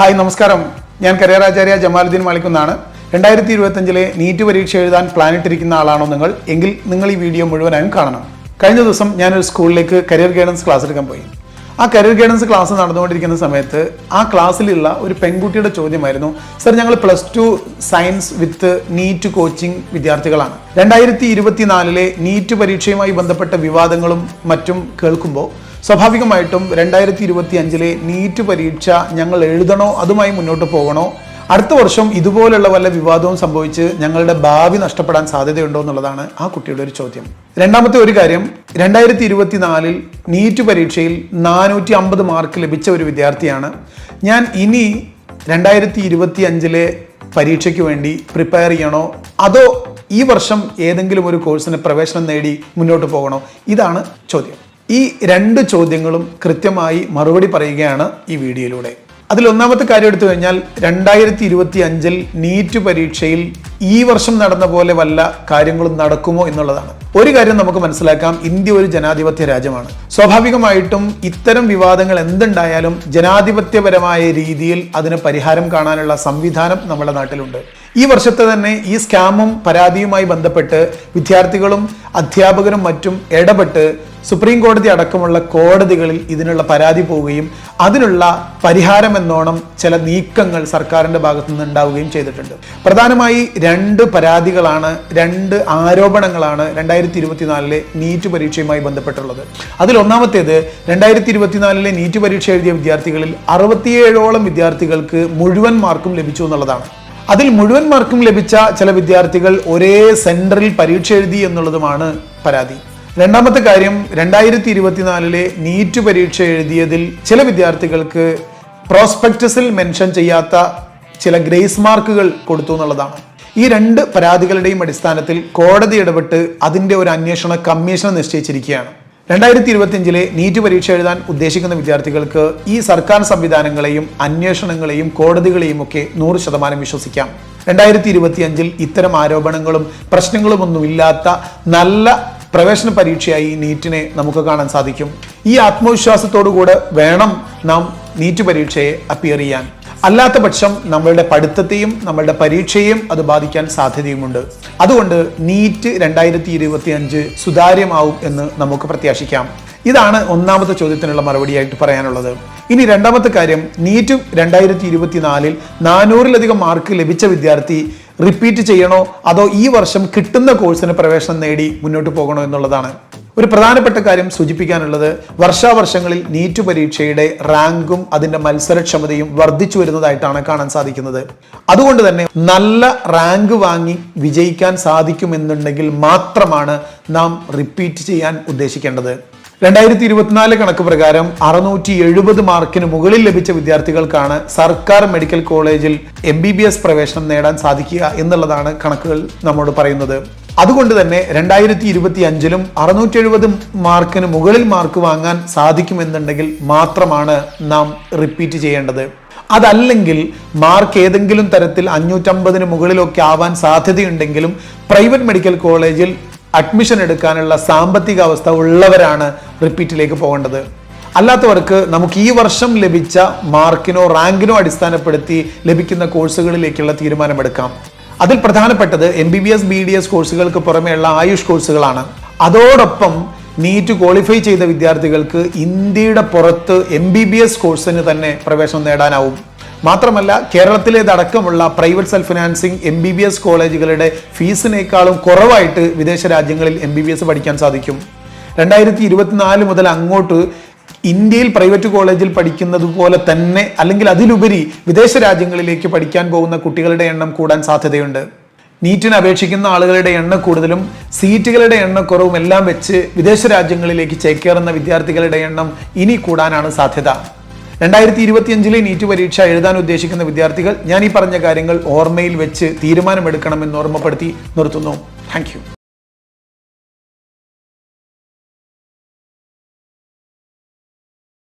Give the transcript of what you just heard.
Hi നമസ്കാരം. ഞാൻ കരയറാചാര്യ ജമാലുദ്ദീൻ മാളിക്കുന്നാണ് രണ്ടായിരത്തി ഇരുപത്തഞ്ചിലെ നീറ്റ് പരീക്ഷ എഴുതാൻ പ്ലാനിട്ടിരിക്കുന്ന ആളാണോ നിങ്ങൾ? എങ്കിൽ നിങ്ങൾ ഈ വീഡിയോ മുഴുവനായും കാണണം. കഴിഞ്ഞ ദിവസം ഞാനൊരു സ്കൂളിലേക്ക് കരിയർ ഗൈഡൻസ് ക്ലാസ് എടുക്കാൻ പോയി. ആ കരിയർ ഗൈഡൻസ് ക്ലാസ് നടന്നുകൊണ്ടിരിക്കുന്ന സമയത്ത് ആ ക്ലാസ്സിലുള്ള ഒരു പെൺകുട്ടിയുടെ ചോദ്യമായിരുന്നു സർ ഞങ്ങൾ plus two science with NEET coaching വിദ്യാർത്ഥികളാണ്. രണ്ടായിരത്തി ഇരുപത്തിനാലിലെ നീറ്റ് പരീക്ഷയുമായി ബന്ധപ്പെട്ട വിവാദങ്ങളും മറ്റും കേൾക്കുമ്പോൾ സ്വാഭാവികമായിട്ടും രണ്ടായിരത്തി ഇരുപത്തി അഞ്ചിലെ നീറ്റ് പരീക്ഷ ഞങ്ങൾ എഴുതണോ അതുമായി മുന്നോട്ട് പോകണോ അടുത്ത വർഷം ഇതുപോലുള്ള വല്ല വിവാദവും സംഭവിച്ച് ഞങ്ങളുടെ ഭാവി നഷ്ടപ്പെടാൻ സാധ്യതയുണ്ടോ എന്നുള്ളതാണ് ആ കുട്ടിയുടെ ഒരു ചോദ്യം. രണ്ടാമത്തെ ഒരു കാര്യം രണ്ടായിരത്തി ഇരുപത്തിനാലിൽ നീറ്റ് പരീക്ഷയിൽ നാനൂറ്റി അമ്പത് മാർക്ക് ലഭിച്ച ഒരു വിദ്യാർത്ഥിയാണ്. ഞാൻ ഇനി രണ്ടായിരത്തി ഇരുപത്തി അഞ്ചിലെ പരീക്ഷയ്ക്ക് വേണ്ടി പ്രിപ്പയർ ചെയ്യണോ അതോ ഈ വർഷം ഏതെങ്കിലും ഒരു കോഴ്സിന് പ്രവേശനം നേടി മുന്നോട്ട് പോകണോ? ഇതാണ് ചോദ്യം. ഈ രണ്ട് ചോദ്യങ്ങളും കൃത്യമായി മറുപടി പറയുകയാണ് ഈ വീഡിയോയിലൂടെ. അതിൽ ഒന്നാമത്തെ കാര്യം എടുത്തു കഴിഞ്ഞാൽ രണ്ടായിരത്തി ഇരുപത്തി അഞ്ചിൽ നീറ്റ് പരീക്ഷയിൽ ഈ വർഷം നടന്ന പോലെ വല്ല കാര്യങ്ങളും നടക്കുമോ എന്നുള്ളതാണ്. ഒരു കാര്യം നമുക്ക് മനസ്സിലാക്കാം ഇന്ത്യ ഒരു ജനാധിപത്യ രാജ്യമാണ്. സ്വാഭാവികമായിട്ടും ഇത്തരം വിവാദങ്ങൾ എന്തുണ്ടായാലും ജനാധിപത്യപരമായ രീതിയിൽ അതിന് പരിഹാരം കാണാനുള്ള സംവിധാനം നമ്മുടെ നാട്ടിലുണ്ട്. ഈ വർഷത്തെ തന്നെ ഈ സ്കാമും പരാതിയുമായി ബന്ധപ്പെട്ട് വിദ്യാർത്ഥികളും അധ്യാപകരും മറ്റും ഇടപെട്ട് സുപ്രീം കോടതി അടക്കമുള്ള കോടതികളിൽ ഇതിനുള്ള പരാതി പോവുകയും അതിനുള്ള പരിഹാരം എന്നോണം ചില നീക്കങ്ങൾ സർക്കാരിന്റെ ഭാഗത്തു ഉണ്ടാവുകയും ചെയ്തിട്ടുണ്ട്. പ്രധാനമായി രണ്ട് പരാതികളാണ് രണ്ട് ആരോപണങ്ങളാണ് രണ്ടായിരത്തി ഇരുപത്തിനാലിലെ നീറ്റ് പരീക്ഷയുമായി ബന്ധപ്പെട്ടുള്ളത്. അതിൽ ഒന്നാമത്തേത് രണ്ടായിരത്തി ഇരുപത്തിനാലിലെ നീറ്റ് പരീക്ഷ എഴുതിയ വിദ്യാർത്ഥികളിൽ അറുപത്തിയേഴോളം വിദ്യാർത്ഥികൾക്ക് മുഴുവൻ മാർക്കും ലഭിച്ചു എന്നുള്ളതാണ്. അതിൽ മുഴുവൻ മാർക്കും ലഭിച്ച ചില വിദ്യാർത്ഥികൾ ഒരേ സെന്ററിൽ പരീക്ഷ എഴുതി എന്നുള്ളതുമാണ് പരാതി. രണ്ടാമത്തെ കാര്യം രണ്ടായിരത്തി ഇരുപത്തിനാലിലെ നീറ്റ് പരീക്ഷ എഴുതിയതിൽ ചില വിദ്യാർത്ഥികൾക്ക് പ്രോസ്പെക്ടസിൽ മെൻഷൻ ചെയ്യാത്ത ചില ഗ്രേസ് മാർക്കുകൾ കൊടുത്തു എന്നുള്ളതാണ്. ഈ രണ്ട് പരാതികളുടെയും അടിസ്ഥാനത്തിൽ കോടതി ഇടപെട്ട് അതിന്റെ ഒരു അന്വേഷണ കമ്മീഷൻ നിശ്ചയിച്ചിരിക്കുകയാണ്. രണ്ടായിരത്തി ഇരുപത്തിയഞ്ചിലെ നീറ്റ് പരീക്ഷ എഴുതാൻ ഉദ്ദേശിക്കുന്ന വിദ്യാർത്ഥികൾക്ക് ഈ സർക്കാർ സംവിധാനങ്ങളെയും അന്വേഷണങ്ങളെയും കോടതികളെയും ഒക്കെ നൂറ് ശതമാനം വിശ്വസിക്കാം. രണ്ടായിരത്തി ഇരുപത്തിയഞ്ചിൽ ഇത്തരം ആരോപണങ്ങളും പ്രശ്നങ്ങളും ഒന്നുമില്ലാത്ത നല്ല പ്രവേശന പരീക്ഷയായി നീറ്റിനെ നമുക്ക് കാണാൻ സാധിക്കും. ഈ ആത്മവിശ്വാസത്തോടുകൂടെ വേണം നാം നീറ്റ് പരീക്ഷയെ അപ്പിയർ ചെയ്യാൻ. അല്ലാത്ത പക്ഷം നമ്മളുടെ പഠിത്തത്തെയും നമ്മളുടെ പരീക്ഷയെയും അത് ബാധിക്കാൻ സാധ്യതയുമുണ്ട്. അതുകൊണ്ട് നീറ്റ് രണ്ടായിരത്തി ഇരുപത്തി അഞ്ച് സുതാര്യമാവും എന്ന് നമുക്ക് പ്രത്യാശിക്കാം. ഇതാണ് ഒന്നാമത്തെ ചോദ്യത്തിനുള്ള മറുപടിയായിട്ട് പറയാനുള്ളത്. ഇനി രണ്ടാമത്തെ കാര്യം നീറ്റ് രണ്ടായിരത്തി ഇരുപത്തിനാലിൽ നാനൂറിലധികം മാർക്ക് ലഭിച്ച വിദ്യാർത്ഥി റിപ്പീറ്റ് ചെയ്യണോ? അതോ ഈ വർഷം കിട്ടുന്ന കോഴ്സിന് പ്രവേശനം നേടി മുന്നോട്ട് പോകണോ എന്നുള്ളതാണ്. ഒരു പ്രധാനപ്പെട്ട കാര്യം സൂചിപ്പിക്കാനുള്ളത് വർഷാവർഷങ്ങളിൽ നീറ്റ് പരീക്ഷയുടെ റാങ്കും അതിന്റെ മത്സരക്ഷമതയും വർദ്ധിച്ചു വരുന്നതായിട്ടാണ് കാണാൻ സാധിക്കുന്നത്. അതുകൊണ്ട് തന്നെ നല്ല റാങ്ക് വാങ്ങി വിജയിക്കാൻ സാധിക്കുമെന്നുണ്ടെങ്കിൽ മാത്രമാണ് നാം റിപ്പീറ്റ് ചെയ്യാൻ ഉദ്ദേശിക്കേണ്ടത്. രണ്ടായിരത്തി ഇരുപത്തിനാല് കണക്ക് പ്രകാരം അറുന്നൂറ്റി എഴുപത് മാർക്കിന് മുകളിൽ ലഭിച്ച വിദ്യാർത്ഥികൾക്കാണ് സർക്കാർ മെഡിക്കൽ കോളേജിൽ എം ബി ബി എസ് പ്രവേശനം നേടാൻ സാധിക്കുക എന്നുള്ളതാണ് കണക്കുകൾ നമ്മോട് പറയുന്നത്. അതുകൊണ്ട് തന്നെ രണ്ടായിരത്തി ഇരുപത്തി അഞ്ചിലും അറുന്നൂറ്റി എഴുപത് മാർക്കിന് മുകളിൽ മാർക്ക് വാങ്ങാൻ സാധിക്കുമെന്നുണ്ടെങ്കിൽ മാത്രമാണ് നാം റിപ്പീറ്റ് ചെയ്യേണ്ടത്. അതല്ലെങ്കിൽ മാർക്ക് ഏതെങ്കിലും തരത്തിൽ അഞ്ഞൂറ്റമ്പതിന് മുകളിലൊക്കെ ആവാൻ സാധ്യതയുണ്ടെങ്കിലും പ്രൈവറ്റ് മെഡിക്കൽ കോളേജിൽ അഡ്മിഷൻ എടുക്കാനുള്ള സാമ്പത്തിക അവസ്ഥ ഉള്ളവരാണ് റിപ്പീറ്റിലേക്ക് പോകേണ്ടത്. അല്ലാത്തവർക്ക് നമുക്ക് ഈ വർഷം ലഭിച്ച മാർക്കിനോ റാങ്കിനോ അടിസ്ഥാനപ്പെടുത്തി ലഭിക്കുന്ന കോഴ്സുകളിലേക്കുള്ള തീരുമാനമെടുക്കാം. അതിൽ പ്രധാനപ്പെട്ടത് M B B S B D S കോഴ്സുകൾക്ക് പുറമെയുള്ള ആയുഷ് കോഴ്സുകളാണ്. അതോടൊപ്പം നീറ്റ് ക്വാളിഫൈ ചെയ്ത വിദ്യാർത്ഥികൾക്ക് ഇന്ത്യയുടെ പുറത്ത് എം ബി ബി എസ് കോഴ്സിന് തന്നെ പ്രവേശനം നേടാനാവും. മാത്രമല്ല കേരളത്തിലേതടക്കമുള്ള private self financing M B B S കോളേജുകളുടെ ഫീസിനേക്കാളും കുറവായിട്ട് വിദേശ രാജ്യങ്ങളിൽ എം ബി ബി എസ് പഠിക്കാൻ സാധിക്കും. രണ്ടായിരത്തി ഇരുപത്തിനാല് മുതൽ അങ്ങോട്ട് ഇന്ത്യയിൽ പ്രൈവറ്റ് കോളേജിൽ പഠിക്കുന്നത് പോലെ തന്നെ അല്ലെങ്കിൽ അതിലുപരി വിദേശ രാജ്യങ്ങളിലേക്ക് പഠിക്കാൻ പോകുന്ന കുട്ടികളുടെ എണ്ണം കൂടാൻ സാധ്യതയുണ്ട്. നീറ്റിന് അപേക്ഷിക്കുന്ന ആളുകളുടെ എണ്ണ കൂടുതലും സീറ്റുകളുടെ എണ്ണക്കുറവും എല്ലാം വെച്ച് വിദേശ രാജ്യങ്ങളിലേക്ക് ചേക്കേറുന്ന വിദ്യാർത്ഥികളുടെ എണ്ണം ഇനി കൂടാനാണ് സാധ്യത. രണ്ടായിരത്തി ഇരുപത്തിയഞ്ചിലെ നീറ്റ് പരീക്ഷ എഴുതാൻ ഉദ്ദേശിക്കുന്ന വിദ്യാർത്ഥികൾ ഞാൻ ഈ പറഞ്ഞ കാര്യങ്ങൾ ഓർമ്മയിൽ വെച്ച് തീരുമാനമെടുക്കണമെന്ന് ഓർമ്മപ്പെടുത്തി നിർത്തുന്നു. താങ്ക്